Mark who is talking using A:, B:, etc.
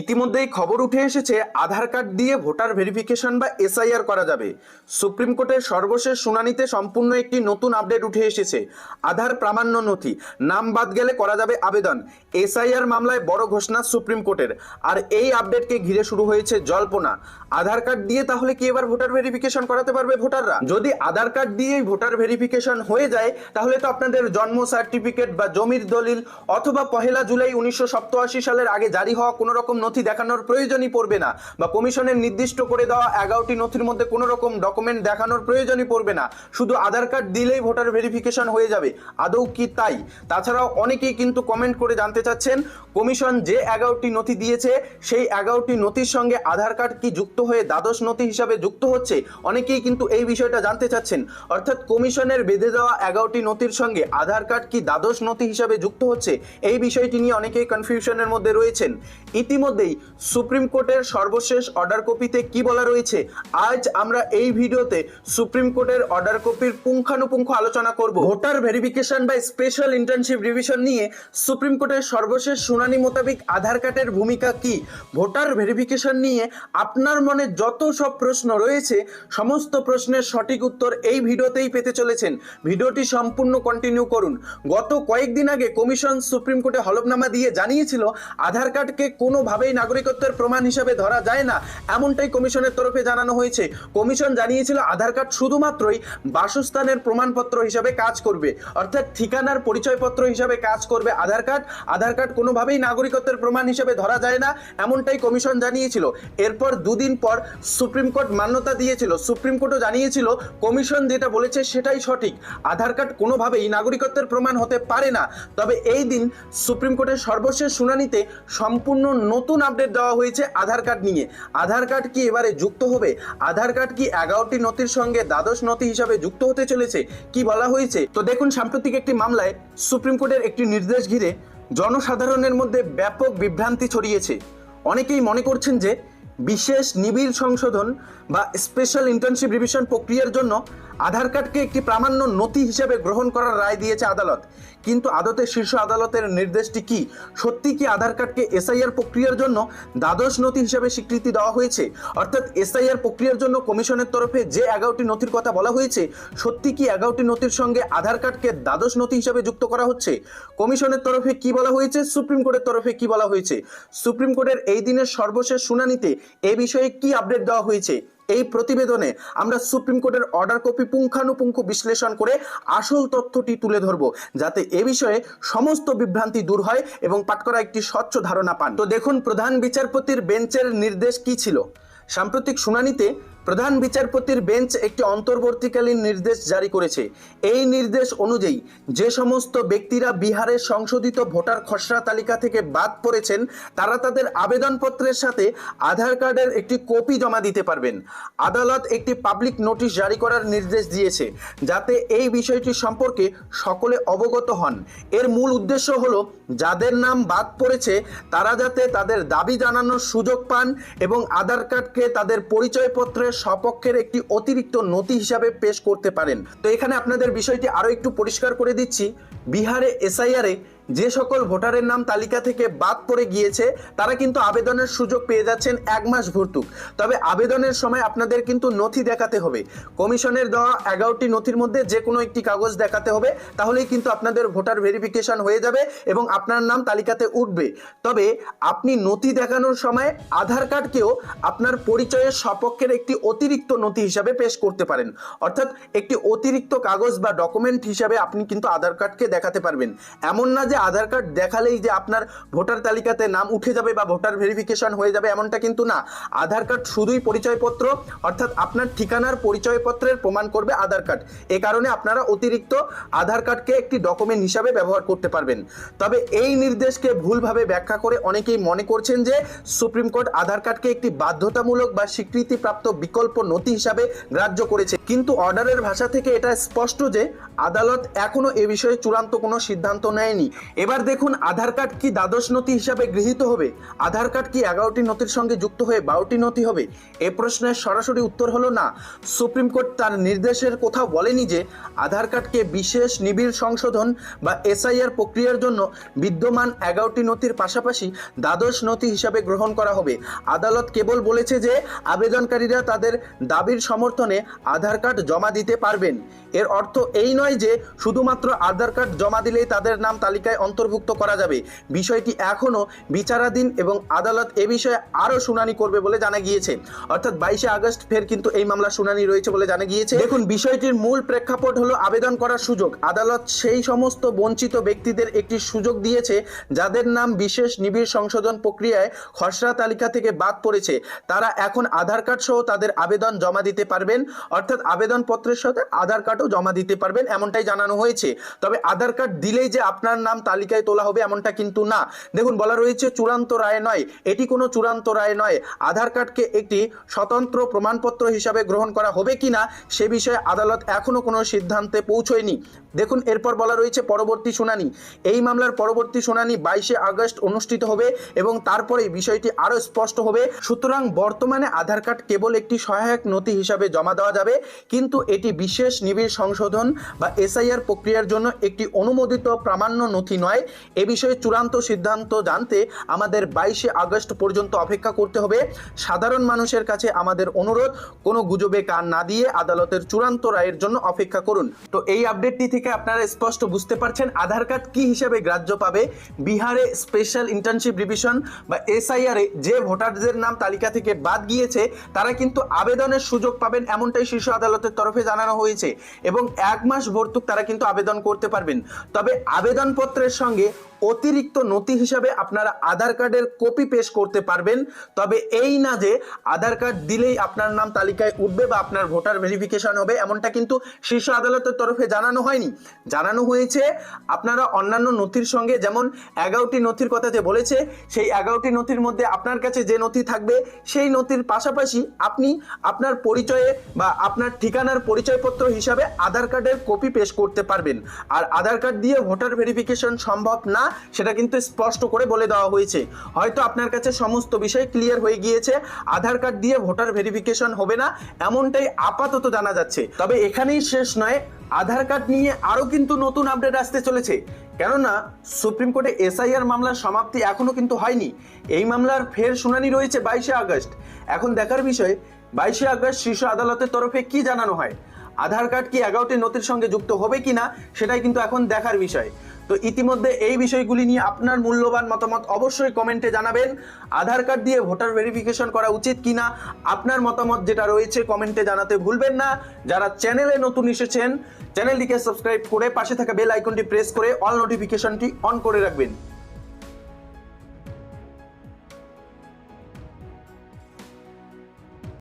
A: ইতিমধ্যেই খবর উঠে এসেছে, আধার কার্ড দিয়ে ভোটার ভেরিফিকেশন বা এসআইআর করা যাবে। সুপ্রিম কোর্টের সর্বশেষ শুনানিতে সম্পূর্ণ একটি নতুন আপডেট উঠে এসেছে, আধার প্রামাণ্য নথি। নাম বাদ গেলে করা যাবে আবেদন। এসআইআর মামলায় বড় ঘোষণা সুপ্রিম কোর্টের। আর এই আপডেটকে ঘিরে শুরু হয়েছে জল্পনা। আধার কার্ড দিয়ে তাহলে কি এবার ভোটার ভেরিফিকেশন করাতে পারবে ভোটাররা? যদি আধার কার্ড দিয়েই ভোটার ভেরিফিকেশন হয়ে যায়, তাহলে তো আপনাদের জন্ম সার্টিফিকেট বা জমির দলিল অথবা পহেলা জুলাই উনিশশো সালের আগে জারি হওয়া কোনো রকম নথি দেখানোর প্রয়োজনই পড়বে না বা কমিশনের নির্দিষ্ট করে দেওয়া এগারোটি নথির মধ্যে কোনো রকম ডকুমেন্ট দেখানোর প্রয়োজনই পড়বে না। শুধু আধার কার্ড দিলেই ভোটার ভেরিফিকেশন হয়ে যাবে, আদৌ কি তাই? তাছাড়াও অনেকেই কিন্তু কমেন্ট করে জানতে চাচ্ছেন, কমিশন যে এগারোটি নথি দিয়েছে, সেই এগারোটি নথির সঙ্গে আধার কার্ড কি যুক্ত হয়ে দ্বাদশ নথি হিসাবে যুক্ত হচ্ছে? অনেকেই কিন্তু এই বিষয়টা জানতে চাচ্ছেন। অর্থাৎ কমিশনের বেঁধে দেওয়া এগারোটি নথির সঙ্গে আধার কার্ড কি দ্বাদশ নথি হিসাবে যুক্ত হচ্ছে? এই বিষয়টি নিয়ে অনেকেই কনফিউশনের মধ্যে রয়েছেন। ইতিমধ্যেই সুপ্রিম কোর্টের সর্বশেষ অর্ডার কপিতে কি বলা রয়েছে, আজ আমরা এই ভিডিওতে সুপ্রিম কোর্টের অর্ডার কপির পুঙ্খানুপুঙ্খ আলোচনা করব। ভোটার ভেরিফিকেশন বা স্পেশাল ইন্টার্নশিপ রিভিশন নিয়ে সুপ্রিম কোর্টের সর্বশেষ শুনানি মোতাবেক আধার কার্ডের ভূমিকা কি, ভোটার ভেরিফিকেশন নিয়ে আপনার মনে যত সব প্রশ্ন রয়েছে, সমস্ত প্রশ্নের সঠিক উত্তর এই ভিডিওতেই পেতে চলেছেন। ভিডিওটি সম্পূর্ণ কন্টিনিউ করুন। গত কয়েকদিন আগে কমিশন সুপ্রিম কোর্টে হলফনামা দিয়ে জানিয়েছিল, আধার কার্ডকে কোনোভাবেই নাগরিকত্বের প্রমাণ হিসাবে ধরা যায় না। এমনটাই কমিশনের তরফে জানানো হয়েছে। কমিশন জানিয়েছিল, আধার কার্ড শুধুমাত্রই বাসস্থানের প্রমাণপত্র হিসাবে কাজ করবে। অর্থাৎ ঠিকানার পরিচয়পত্র হিসাবে কাজ করবে আধার কার্ড। আধার কার্ড কোনোভাবেই নাগরিকত্বের প্রমাণ হিসাবে ধরা যায় না, এমনটাই কমিশন জানিয়েছিল। এরপর দুদিন পর সুপ্রিম কোর্ট মান্যতা দিয়েছিল। সুপ্রিম কোর্টও জানিয়েছিল, কমিশন যেটা বলেছে সেটাই সঠিক। আধার কার্ড কোনোভাবেই নাগরিকত্বের প্রমাণ হতে পারে না। তবে এই দিন সুপ্রিম কোর্টের সর্বশেষ শুনানিতে সম্পূর্ণ নতুন আপডেট দেওয়া হয়েছে আধার কার্ড নিয়ে। আধার কার্ড কি এবারে যুক্ত হবে? আধার কার্ড কি এগারোটি নথির সঙ্গে দ্বাদশ নথি হিসাবে যুক্ত হতে চলেছে? কি বলা হয়েছে? তো দেখুন, সাম্প্রতিক একটি মামলায় সুপ্রিম কোর্টের একটি নির্দেশ ঘিরে জনসাধারণের মধ্যে ব্যাপক বিভ্রান্তি ছড়িয়েছে। অনেকেই মনে করছেন যে বিশেষ নিবিড় সংশোধন বা স্পেশাল ইন্টার্নশিপ রিভিশন প্রক্রিয়ার জন্য আধার কার্ডকে একটি প্রামাণ্য নথি হিসেবে গ্রহণ করার রায় দিয়েছে আদালত। কিন্তু আদতে শীর্ষ আদালতের নির্দেশটি কি? সত্যি কি আধার কার্ডকে এসআইআর প্রক্রিয়ার জন্য দ্বাদশ নথি হিসেবে স্বীকৃতি দেওয়া হয়েছে? অর্থাৎ এসআইআর প্রক্রিয়ার জন্য কমিশনের তরফে যে এগারোটি নথির কথা বলা হয়েছে, সত্যি কি এগারোটি নথির সঙ্গে আধার কার্ডকে দ্বাদশ নথি হিসেবে যুক্ত করা হচ্ছে? কমিশনের তরফে কি বলা হয়েছে? সুপ্রিম কোর্টের তরফে কি বলা হয়েছে? সুপ্রিম কোর্টের এই দিনের সর্বশেষ শুনানিতে এ বিষয়ে কি আপডেট দেওয়া হয়েছে? এই প্রতিবেদনে আমরা সুপ্রিম কোর্টের অর্ডার কপি পুঙ্খানুপুঙ্খ বিশ্লেষণ করে আসল তথ্যটি তুলে ধরব, যাতে এ বিষয়ে সমস্ত বিভ্রান্তি দূর হয় এবং পাঠ করা একটি স্বচ্ছ ধারণা পান। তো দেখুন, প্রধান বিচারপতির বেঞ্চের নির্দেশ কি ছিল? সাম্প্রতিক শুনানিতে প্রধান বিচারপতির বেঞ্চ একটি অন্তর্বর্তীকালীন নির্দেশ জারি করেছে। এই নির্দেশ অনুযায়ী যে সমস্ত ব্যক্তিরা বিহারের সংশোধিত ভোটার খসড়া তালিকা থেকে বাদ পড়েছেন, তারা তাদের আবেদনপত্রের সাথে আধার কার্ডের একটি কপি জমা দিতে পারবেন। আদালত একটি পাবলিক নোটিশ জারি করার নির্দেশ দিয়েছে, যাতে এই বিষয়টি সম্পর্কে সকলে অবগত হন। এর মূল উদ্দেশ্য হলো, যাদের নাম বাদ পড়েছে, তারা যাতে তাদের দাবি জানানোর সুযোগ পান এবং আধার কার্ডকে তাদের পরিচয়পত্রের সপক্ষের একটি অতিরিক্ত নথি হিসাবে পেশ করতে পারেন। তো এখানে আপনাদের বিষয়টি আরও একটু পরিষ্কার করে দিচ্ছি। বিহারে এসআইআরে যে সকল ভোটারের নাম তালিকা থেকে বাদ পড়ে গিয়েছে, তারা কিন্তু আবেদনের সুযোগ পেয়ে যাচ্ছেন এক মাস ভর্তুক। তবে আবেদনের সময় আপনাদের কিন্তু নথি দেখাতে হবে। কমিশনের দেওয়া এগারোটি নথির মধ্যে যে কোনো একটি কাগজ দেখাতে হবে, তাহলেই কিন্তু আপনাদের ভোটার ভেরিফিকেশন হয়ে যাবে এবং আপনার নাম তালিকাতে উঠবে। তবে আপনি নথি দেখানোর সময় আধার কার্ডকেও আপনার পরিচয়ের সপক্ষের একটি অতিরিক্ত নথি হিসাবে পেশ করতে পারেন। অর্থাৎ একটি অতিরিক্ত কাগজ বা ডকুমেন্ট হিসাবে আপনি কিন্তু আধার কার্ডকে দেখাতে পারবেন। এমন না যে আধার কার্ড দেখালেই যে আপনার ভোটার তালিকাতে নাম উঠে যাবে বা ভোটার ভেরিফিকেশন হয়ে যাবে এমনটা কিন্তু না। আধার কার্ড শুধুই পরিচয়পত্র, অর্থাৎ আপনার ঠিকানার পরিচয়পত্রের প্রমাণ করবে আধার কার্ড। এ কারণে আপনারা অতিরিক্ত আধার কার্ডকে একটি ডকুমেন্ট হিসাবে ব্যবহার করতে পারবেন। তবে এই নির্দেশকে ভুলভাবে ব্যাখ্যা করে অনেকেই মনে করছেন যে সুপ্রিম কোর্ট আধার কার্ডকে একটি বাধ্যতামূলক বা স্বীকৃতিপ্রাপ্ত বিকল্প নথি হিসাবে গ্রাহ্য করেছে। কিন্তু অর্ডারের ভাষা থেকে এটা স্পষ্ট যে আদালত এখনও এ বিষয়ে চূড়ান্ত কোনো সিদ্ধান্ত নেয়নি। এবার দেখুন আধার কার্ড কি দ্বাদশ নথি হিসাবে গৃহীত হবে। আধার কার্ড কি এগারোটি নথির সঙ্গে যুক্ত হয়ে বারোটি নথি হবে? এ প্রশ্নের সরাসরি উত্তর হলো না। সুপ্রিম কোর্ট তার নির্দেশের কোথাও বলেনি যে আধার কার্ডকে বিশেষ নিবিড় সংশোধন বা এসআইআর প্রক্রিয়ার জন্য বিদ্যমান এগারোটি নথির পাশাপাশি দ্বাদশ নথি হিসাবে গ্রহণ করা হবে। আদালত কেবল বলেছে যে আবেদনকারীরা তাদের দাবির সমর্থনে আধার কার্ড জমা দিতে পারবেন। এর অর্থ এই নয় যে শুধুমাত্র আধার কার্ড জমা দিলেই তাদের নাম তালিকায় অন্তর্ভুক্ত করা যাবে। বিষয়টি এখনও বিচারাধীন এবং আদালত এ বিষয়ে আরও শুনানি করবে বলে জানা গিয়েছে। অর্থাৎ বাইশে আগস্ট ফের কিন্তু এই মামলা শুনানি রয়েছে বলে জানা গিয়েছে। দেখুন, বিষয়টির মূল প্রেক্ষাপট হলো আবেদন করার সুযোগ। আদালত সেই সমস্ত বঞ্চিত ব্যক্তিদের একটি সুযোগ দিয়েছে, যাদের নাম বিশেষ নিবিড় সংশোধন প্রক্রিয়ায় খসড়া তালিকা থেকে বাদ পড়েছে। তারা এখন আধার কার্ড সহ তাদের আবেদন জমা দিতে পারবেন। অর্থাৎ আবেদনপত্রের সাথে আধার কার্ডও জমা দিতে পারবেন, এমনটাই জানানো হয়েছে। তবে আধার কার্ড দিলেই যে আপনার নাম তালিকায় তোলা হবে এমনটা কিন্তু না। দেখুন, বলা রয়েছে চূড়ান্ত রায় নয়। এটি কোনো চূড়ান্ত রায় নয়। আধার কার্ডকে একটি স্বতন্ত্র প্রমাণপত্র হিসাবে গ্রহণ করা হবে কিনা সে বিষয়ে আদালত এখনও কোনো সিদ্ধান্তে পৌঁছয়নি। দেখুন, এরপর বলা রয়েছে পরবর্তী শুনানি। এই মামলার পরবর্তী শুনানি বাইশে আগস্ট অনুষ্ঠিত হবে এবং তারপরে বিষয়টি আরও স্পষ্ট হবে। সুতরাং বর্তমানে আধার কার্ড কেবল একটি সহায়ক নথি হিসাবে জমা দেওয়া যাবে, কিন্তু এটি বিশেষ নিবিড় সংশোধন বা এসআইআর প্রক্রিয়ার জন্য একটি অনুমোদিত প্রামাণ্য নথি নয়? এ বিষয়ে চূড়ান্ত সিদ্ধান্ত জানতে আমাদের বাইশে আগস্ট পর্যন্ত অপেক্ষা করতে হবে। সাধারণ মানুষের কাছে আমাদের অনুরোধ, কোনো গুজবে কান না দিয়ে আদালতের চূড়ান্ত রায়ের জন্য অপেক্ষা করুন। তো এই আপডেটটি থেকে আপনারা স্পষ্ট বুঝতে পারছেন আধার কার্ড কি হিসেবে গ্রাহ্য পাবে? বিহারে স্পেশাল ইন্টার্নশিপ রিভিশন বা এসআইআর যে ভোটারদের নাম তালিকা থেকে বাদ গিয়েছে, তারা কিন্তু আবেদনের সুযোগ পাবেন এমনটাই শীর্ষ আদালতের তরফে জানানো হয়েছে। এবং এক মাস ভর্তুক তারা কিন্তু আবেদন করতে পারবেন। তবে আবেদনপত্রের সঙ্গে অতিরিক্ত নথি হিসাবে আপনারা আধার কার্ডের কপি পেশ করতে পারবেন। তবে এই না যে আধার কার্ড দিলেই আপনার নাম তালিকায় উঠবে বা আপনার ভোটার ভেরিফিকেশন হবে, এমনটা কিন্তু শীর্ষ আদালতের তরফে জানানো হয়নি। জানানো হয়েছে, আপনারা অন্যান্য নথির সঙ্গে যেমন এগারোটি নথির কথা যে বলেছে, সেই এগারোটি নথির মধ্যে আপনার কাছে যে নথি থাকবে, সেই নথির পাশাপাশি আপনি আপনার পরিচয়ে বা আপনার ঠিকানার পরিচয়পত্র হিসাবে আধার কার্ডের কপি পেশ করতে পারবেন। আর আধার কার্ড দিয়ে ভোটার ভেরিফিকেশন সম্ভব না সেটা কিন্তু স্পষ্ট করে বলে দেওয়া হয়েছে। হয়তো আপনার কাছে সমস্ত বিষয় ক্লিয়ার হয়ে গিয়েছে, আধার কার্ড দিয়ে ভোটার ভেরিফিকেশন হবে না, এমনটাই আপাতত জানা যাচ্ছে। তবে এখানেই শেষ নয়, আধার কার্ড নিয়ে আরও কিন্তু নতুন আপডেট আসতে চলেছে। কেননা, সুপ্রিম কোর্টে এসআইআর মামলার সমাপ্তি এখনও কিন্তু হয়নি। এই মামলার ফের শুনানি রয়েছে বাইশে আগস্ট। এখন দেখার বিষয়, বাইশে আগস্ট শীর্ষ আদালতের তরফে কি জানানো হয়? আধার কার্ড কি এগারোটি নথির সঙ্গে যুক্ত হবে কিনা, সেটাই কিন্তু এখন দেখার বিষয়। তো ইতিমধ্যে এই বিষয়গুলি নিয়ে আপনার মূল্যবান মতামত অবশ্যই কমেন্টে জানাবেন। আধার কার্ড দিয়ে ভোটার ভেরিফিকেশন করা উচিত কিনা, আপনার মতামত যেটা রয়েছে কমেন্টে জানাতে ভুলবেন না। যারা চ্যানেলে নতুন এসেছেন চ্যানেলটিকে সাবস্ক্রাইব করে পাশে থাকা বেল আইকনটি প্রেস করে অল নোটিফিকেশনটি অন করে রাখবেন।